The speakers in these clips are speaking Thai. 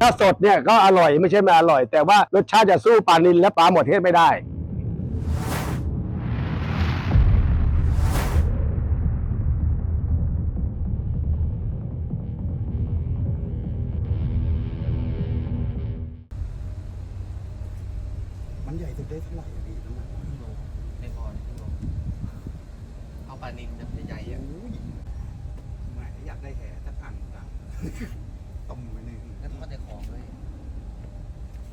ถ้าสดเนี่ยก็อร่อยไม่ใช่ไม่อร่อย แต่ว่ารสชาติจะสู้ปลานิลและปลาหมดเทศไม่ได้มันใหญ่สุดได้เท่าไหร่อะพี่น้ำหนักโลไม่พอเนี่ยโลเอาปลานิลจะใหญ่ๆอะโอ้ยแหมอยากได้แห่สักอันกัน ต้มไปหนึ่งแล้วก็แต่ของด้วย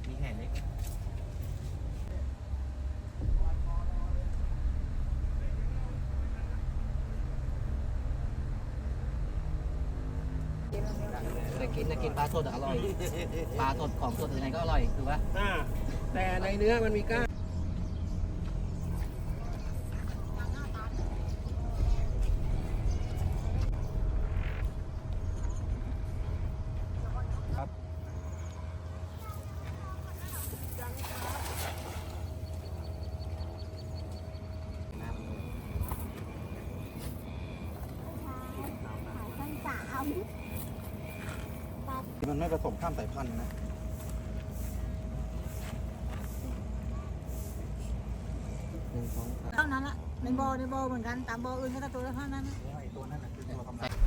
มีแห่เล็กแต่กินนะกินปลาสดอะอร่อย ปลาสดของสดยังไงก็อร่อย ถูกปะอ่าแต่ในเนื้อมันมีกล้าง มันไม่ผสมข้ามสายพันธุ์นะหนึ่งสองสามเท่านั้นละในบ่อในบ่อเหมือนกัน ตามบ่ออื่นก็ตัวละเท่านั้นน่ะไอ้ตัวนั้นน่ะคือตัวกำลัง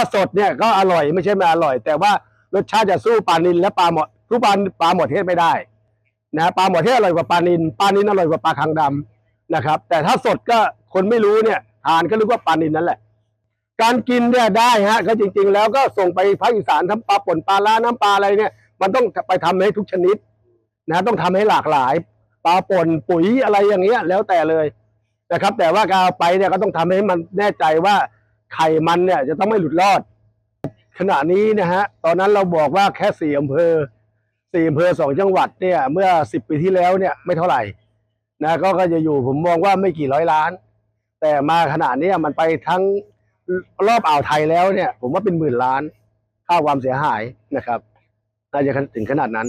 ถ้าสดเนี่ยก็อร่อยไม่ใช่ไม่อร่อย แต่ว่ารสชาติจะสู้ปลานิลและปลาหมดสู้ปลาปลาหมดเทศไม่ได้นะปลาหมดเทศอร่อยกว่าปลานิลปลานิลอร่อยกว่าปลาคังดำนะครับ แต่ถ้าสดก็คนไม่รู้เนี่ยทานก็รู้ว่าปลานิลนั่นแหละ การกินเนี่ยได้ฮะก็จริง ๆ แล้วก็ส่งไปภาคอีสานทำปลาป่นปลาล้าน้ำปลาอะไรเนี่ย มันต้องไปทำให้ทุกชนิดนะต้องทำให้หลากหลายปลาป่นปุ๋ยอะไรอย่างเงี้ยแล้วแต่เลยนะครับ แต่ว่าการเอาไปเนี่ยก็ต้องทำให้มันแน่ใจว่า ไข่มันเนี่ยจะต้องไม่หลุดรอด ขณะนี้นะฮะตอนนั้นเราบอกว่าแค่สี่อำเภอสี่อำเภอสองจังหวัดเนี่ยเมื่อสิบปีที่แล้วเนี่ยไม่เท่าไหร่นะก็ก็จะอยู่ผมมองว่าไม่กี่ร้อยล้าน แต่มาขณะเนี้มันไปทั้งรอบอ่าวไทยแล้วเนี่ย ผมว่าเป็นหมื่นล้านค่าความเสียหายนะครับ น่าจะถึงขนาดนั้น